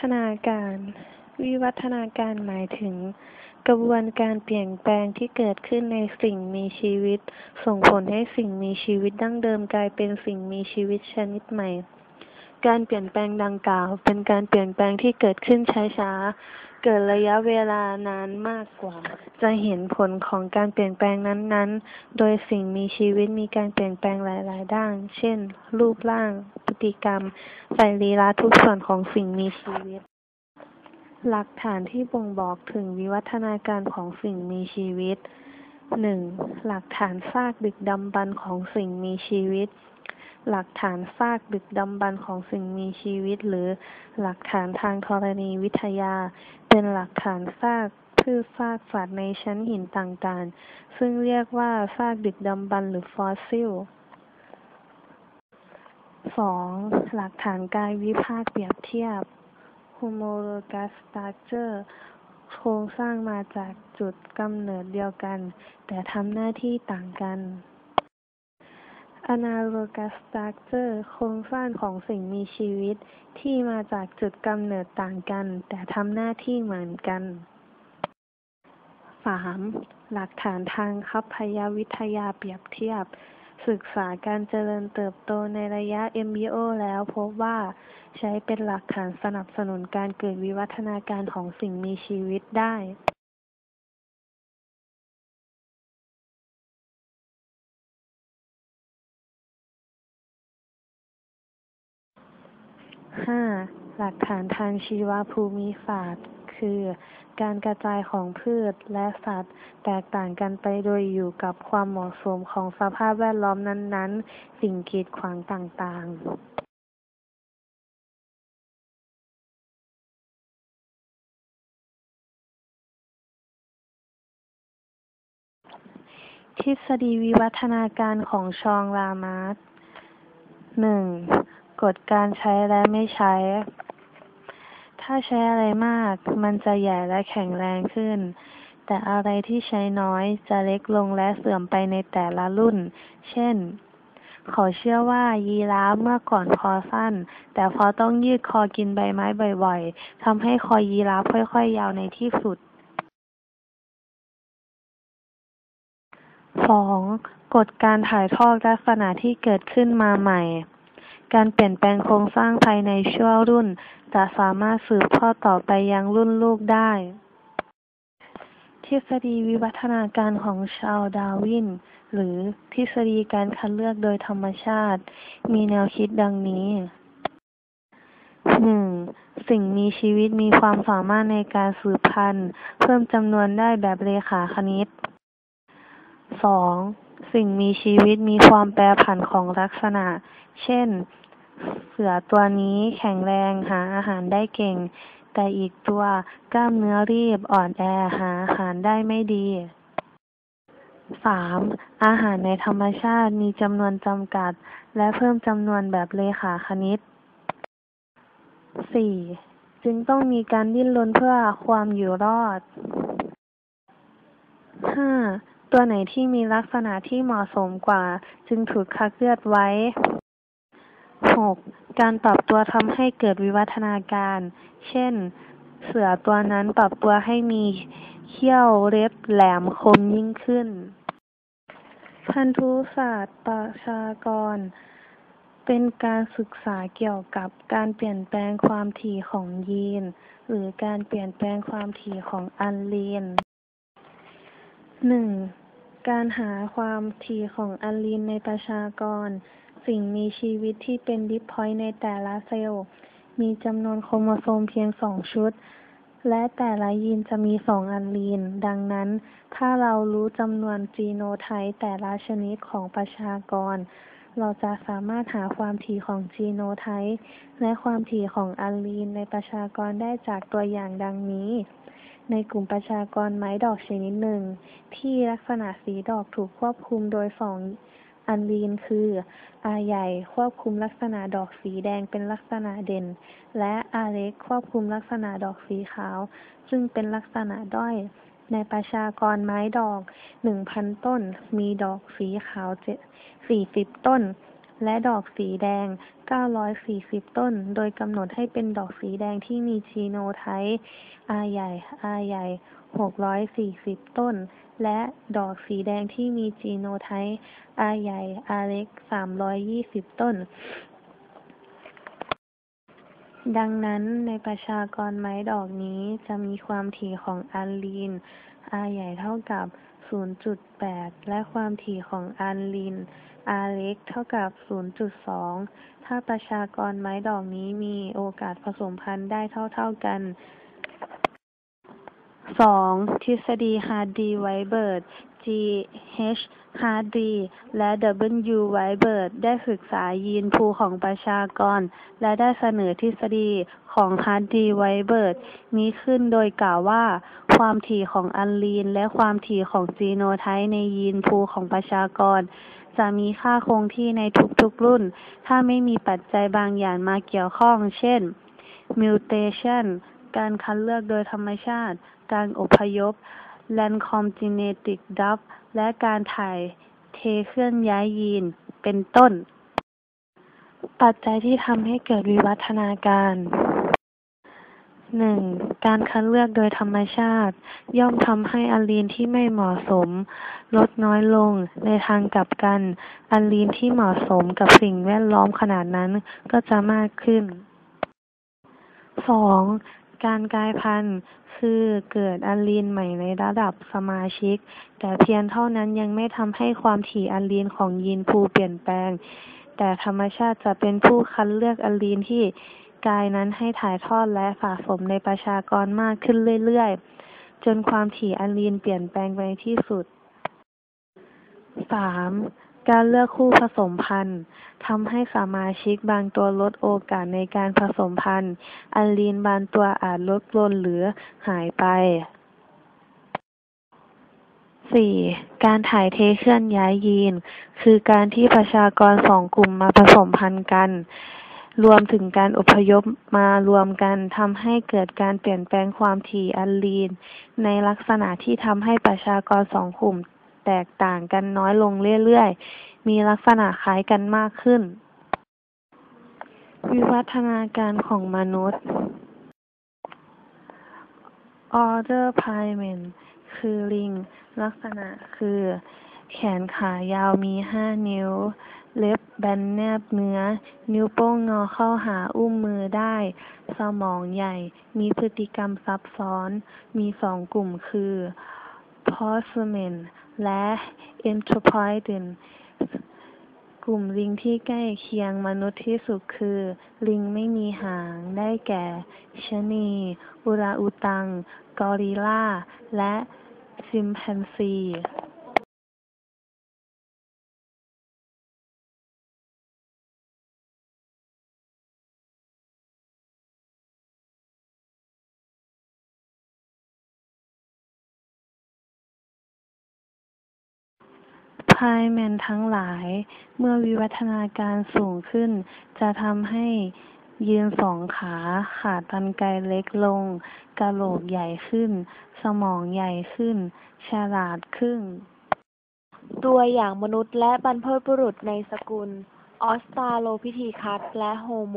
ฒนาการ วิวัฒนาการหมายถึง กระบวนการเปลี่ยนแปลงที่เกิดขึ้นในสิ่งมีชีวิต ส่งผลให้สิ่งมีชีวิตดั้งเดิมกลายเป็นสิ่งมีชีวิตชนิดใหม่ การเปลี่ยนแปลงดังกล่าว เป็นการเปลี่ยนแปลงที่เกิดขึ้นช้าๆ เกิดระยะเวลานานมากกว่า จะเห็นผลของการเปลี่ยนแปลงนั้นๆ โดยสิ่งมีชีวิตมีการเปลี่ยนแปลงหลาย ๆ ด้าน เช่น รูปร่าง พฤติกรรมสรีระทุกส่วนของสิ่งมีชีวิต หลักฐานที่บ่งบอกถึงวิวัฒนาการของสิ่งมีชีวิตหนึ่งหลักฐานซากดึกดำบรรพ์ของสิ่งมีชีวิต หลักฐานซากดึกดำบรรพ์ของสิ่งมีชีวิต หรือหลักฐานทางธรณีวิทยา เป็นหลักฐานซากพืชซากสัตว์ในชั้นหินต่างๆ ซึ่งเรียกว่าซากดึกดำบรรพ์หรือฟอสซิลสองหลักฐานกายวิภาคเปรียบเทียบ homologous structure โครงสร้างมาจากจุดกำเนิดเดียวกัน แต่ทำหน้าที่ต่างกัน analogous structure โครงสร้างของสิ่งมีชีวิต ที่มาจากจุดกำเนิดต่างกัน แต่ทำหน้าที่เหมือนกันสามหลักฐานทางคัพยาวิทยาเปรียบเทียบ ศึกษาการเจริญเติบโตในระยะ MBO แล้วพบว่า ใช้เป็นหลักฐานสนับสนุนการเกิดวิวัฒนาการของสิ่งมีชีวิตได้ ห้าหลักฐานทางชีวภูมิศาสตร์ คือ การกระจายของพืชและสัตว์ แตกต่างกันไปโดยอยู่กับความเหมาะสมของสภาพแวดล้อมนั้นๆ สิ่งกีดขวางต่างๆทฤษฎีวิวัฒนาการของชองลามาร์สหนึ่ง กฎการใช้และไม่ใช้ ถ้าใช้อะไรมาก มันจะใหญ่และแข็งแรงขึ้น แต่อะไรที่ใช้น้อยจะเล็กลงและเสื่อมไปในแต่ละรุ่น เช่น เขาเชื่อว่ายีราฟเมื่อก่อนคอสั้น แต่พอต้องยืดคอกินใบไม้บ่อยๆทำให้คอยีราฟค่อยๆ ยาวในที่สุดสองกฎการถ่ายทอดลักษณะที่เกิดขึ้นมาใหม่ การเปลี่ยนแปลงโครงสร้างภายในชั่วรุ่น จะสามารถสืบทอดต่อไปยังรุ่นลูกได้ ทฤษฎีวิวัฒนาการของชาร์ลดาวิน หรือทฤษฎีการคัดเลือกโดยธรรมชาติ มีแนวคิดดังนี้หนึ่งสิ่งมีชีวิตมีความสามารถในการสืบพันธุ์ เพิ่มจำนวนได้แบบเรขาคณิตสองสิ่งมีชีวิตมีความแปรผันของลักษณะ เช่น เสือตัวนี้แข็งแรงหาอาหารได้เก่ง แต่อีกตัวกล้ามเนื้อรีบอ่อนแอหาอาหารได้ไม่ดีสามอาหารในธรรมชาติมีจำนวนจำกัด และเพิ่มจำนวนแบบเรขาคณิตสี่จึงต้องมีการดิ้นรนเพื่อความอยู่รอดห้าตัวไหนที่มีลักษณะที่เหมาะสมกว่า จึงถูกคัดเลือกไว้ หกการปรับตัวทำให้เกิดวิวัฒนาการ เช่น เสือตัวนั้นปรับตัวให้มีเขี้ยวเล็บแหลมคมยิ่งขึ้น พันธุศาสตร์ประชากร เป็นการศึกษาเกี่ยวกับการเปลี่ยนแปลงความถี่ของยีน หรือการเปลี่ยนแปลงความถี่ของอัลลีนหนึ่งการหาความถี่ของอัลลีนในประชากร สิ่งมีชีวิตที่เป็นดิพอยต์ในแต่ละเซลล์ มีจำนวนโครโมโซมเพียงสองชุด และแต่ละยีนจะมีสองอัลลีน ดังนั้น ถ้าเรารู้จำนวนจีโนไทป์แต่ละชนิดของประชากร เราจะสามารถหาความถี่ของจีโนไทป์และความถี่ของอัลลีนในประชากรได้จากตัวอย่างดังนี้ในกลุ่มประชากรไม้ดอกชนิดหนึ่ง ที่ลักษณะสีดอกถูกควบคุมโดยสอง อัลลีนคือ อาใหญ่ควบคุมลักษณะดอกสีแดงเป็นลักษณะเด่น และอาเล็กควบคุมลักษณะดอกสีขาว ซึ่งเป็นลักษณะด้อย ในประชากรไม้ดอกหนึ่งพันต้น มีดอกสีขาวเจ็ดสี่สิบต้น และดอกสีแดง 940 ต้น โดยกำหนดให้เป็นดอกสีแดงที่มีจีโนไทป์ R ใหญ่ R ใหญ่ 640 ต้น และดอกสีแดงที่มีจีโนไทป์ R ใหญ่ R เล็ก 320 ต้น ดังนั้นในประชากรไม้ดอกนี้จะมีความถี่ของอัลลีน R ใหญ่เท่ากับ 0.8 และความถี่ของอัลลีน R เล็กเท่ากับ 0.2 ถ้าประชากรไม้ดอกนี้มีโอกาสผสมพันธุ์ได้เท่า ๆกัน 2. ทฤษฎีฮาร์ดีไวเบิร์ด G. H. ฮาร์ดีและ W. ไวเบิร์ดได้ศึกษายีนพูของประชากร และได้เสนอทฤษฎีของฮาร์ดีไวเบิร์ดนี้ขึ้นโดยกล่าวว่า ความถี่ของอัลลีน และความถี่ของจีโนไทป์ในยีนพูของประชากร จะมีค่าคงที่ในทุกๆรุ่น ถ้าไม่มีปัจจัยบางอย่างมาเกี่ยวข้อง เช่นมิวเทชัน การคัดเลือกโดยธรรมชาติ การอพยพ Lancome Genetic Dub และการถ่ายเทเคลื่อนย้ายยีน เป็นต้น ปัจจัยที่ทำให้เกิดวิวัฒนาการหนึ่งการคัดเลือกโดยธรรมชาติ ย่อมทำให้อลีนที่ไม่เหมาะสม ลดน้อยลง ในทางกลับกันอลลีนที่เหมาะสมกับสิ่งแวดล้อมขนาดนั้นก็จะมากขึ้นสอง การกลายพันธุ์คือเกิดอัลลีนใหม่ในระดับสมาชิก แต่เพียงเท่านั้นยังไม่ทำให้ความถี่อัลลีนของยีนพูเปลี่ยนแปลง แต่ธรรมชาติจะเป็นผู้คัดเลือกอัลลีนที่กลายนั้นให้ถ่ายทอดและสะสมในประชากรมากขึ้นเรื่อยๆ จนความถี่อัลลีนเปลี่ยนแปลงไปที่สุดสาม การเลือกคู่ผสมพันธุ์ทำให้สมาชิกบางตัวลดโอกาสในการผสมพันธุ์ อัลลีนบางตัวอาจลดลงหรือหายไปสี่การถ่ายเทเคลื่อนย้ายยีน คือการที่ประชากรสองกลุ่มมาผสมพันธุ์กัน รวมถึงการอพยพมารวมกันทำให้เกิดการเปลี่ยนแปลงความถี่อัลลีน ในลักษณะที่ทำให้ประชากรสองกลุ่ม แตกต่างกันน้อยลงเรื่อยๆ มีลักษณะคล้ายกันมากขึ้น วิวัฒนาการของมนุษย์ Order Primate คือลิง ลักษณะคือ แขนขายาวมีห้านิ้ว เล็บแบนแนบเนื้อ นิ้วโป้งงอเข้าหาอุ้งมือได้ สมองใหญ่ มีพฤติกรรมซับซ้อน มีสองกลุ่มคือ Possum และ Anthropoid กลุ่มลิงที่ใกล้เคียงมนุษย์ที่สุดคือ ลิงไม่มีหางได้แก่ชะนี อุราอูตัง กอริลลา และซิมแพนซี ไพร์แมททั้งหลาย เมื่อวิวัฒนาการสูงขึ้น จะทำให้ยืนสองขา ขาตรรไกรเล็กลงกะโหลกใหญ่ขึ้น สมองใหญ่ขึ้น ฉลาดขึ้น ตัวอย่างมนุษย์และบรรพบุรุษในสกุล ออสตราโลพิธีคัสและโฮโม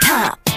top.